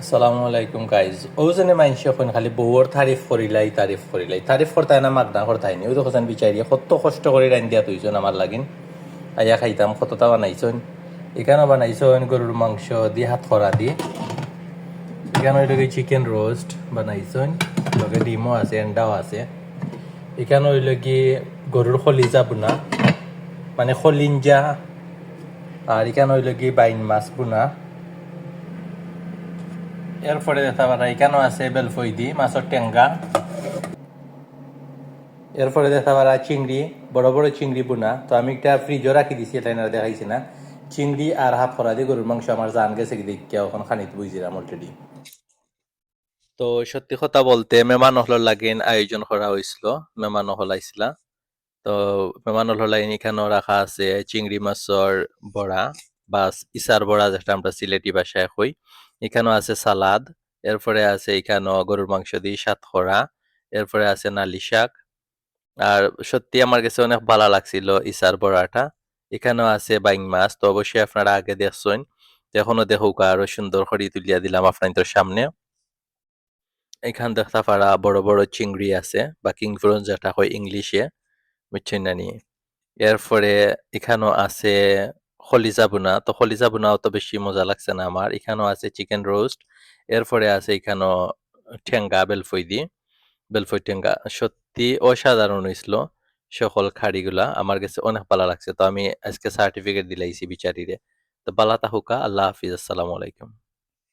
আসসালামু আলাইকুম গাইজ ও যেনে মাইনসে এখন খালি বউর তারিফ করিলাই তারিফ করিলাই তারিফ করতাই না মাগনা করতাই নি? ওই তো খোঁজান বিচারি কত কষ্ট করে রান দিয়া তুইছন আমার লাগিন আইয়া খাইতাম কতটা বানাইছন এখানেও বানাইছন গরুর মাংস দিয়ে হাত খরা দি। এখানে ওই লগে চিকেন রোস্ট বানাইছন লগে ডিমও আছে এন্ডাও আছে। এখানে ওই লগে গরুর খলিজা বুনা। মানে খলিঞ্জা। আর এখানে ওই লগে বাইন মাছ বুনা। এরপরে দেখা পারা, এখানেও আছে বেলফইদি মাছের টেঙ্গা। এরপরে দেখা পারা চিংড়ি, বড় বড় চিংড়ি বোনা। তো আমি একটা ফ্রিজও রাখি দিছি, এটা এনারা দেখাইছি না। চিংড়ি আর হাফ করা দিয়ে গরুর মাংস আমার জান গেছে কি দেখি এখন খানিতে বুঝছিলাম অলরেডি তো সত্যি কথা বলতে মেমান হল লাগিন আয়োজন করা হয়েছিল মেমান হল আইছিলা। তো মেমান হল এখানেও রাখা আছে চিংড়ি মাছের বড়া। বা ইসার বড়া যেটা আমরা সিলেটি ভাষায় কই, এখানেও আছে সালাদ, এরপরে আছে এখানেও গরুর মাংস দিয়ে সাতখরা এরপরে আছে নালি শাক। আর সত্যি আমার কাছে অনেক ভালো লাগছিল ইসার বড়াটা। এখানেও আছে বাইং মাছ, তো অবশ্যই আপনারা আগে দেখছেন এখনও দেখুক আরও সুন্দর করে তুলিয়া দিলাম আপনাদের সামনে। এখান দেখতে পারা বড় বড় চিংড়ি আছে, বা কিং ফ্রন যেটা হয় ইংলিশে, বুঝছেন না নি? এরপরে এখানেও আছে খলিজা বুনা তো খলিজা বুনা অত বেশি মজা লাগছে না আমার। এখানেও আছে চিকেন রোস্ট এরপরে আছে এখানেও ঠেঙ্গা, বেলফই দি। বেলফই ঠেঙ্গা, সত্যি অসাধারণ হয়েছিল সকল খাড়িগুলা। আমার কাছে অনেক ভালো লাগছে। তো আমি আজকে সার্টিফিকেট দিলাইছি বিচারিরে। তো বালাতা হুকা, আল্লাহ হাফিজ, আসসালামু আলাইকুম।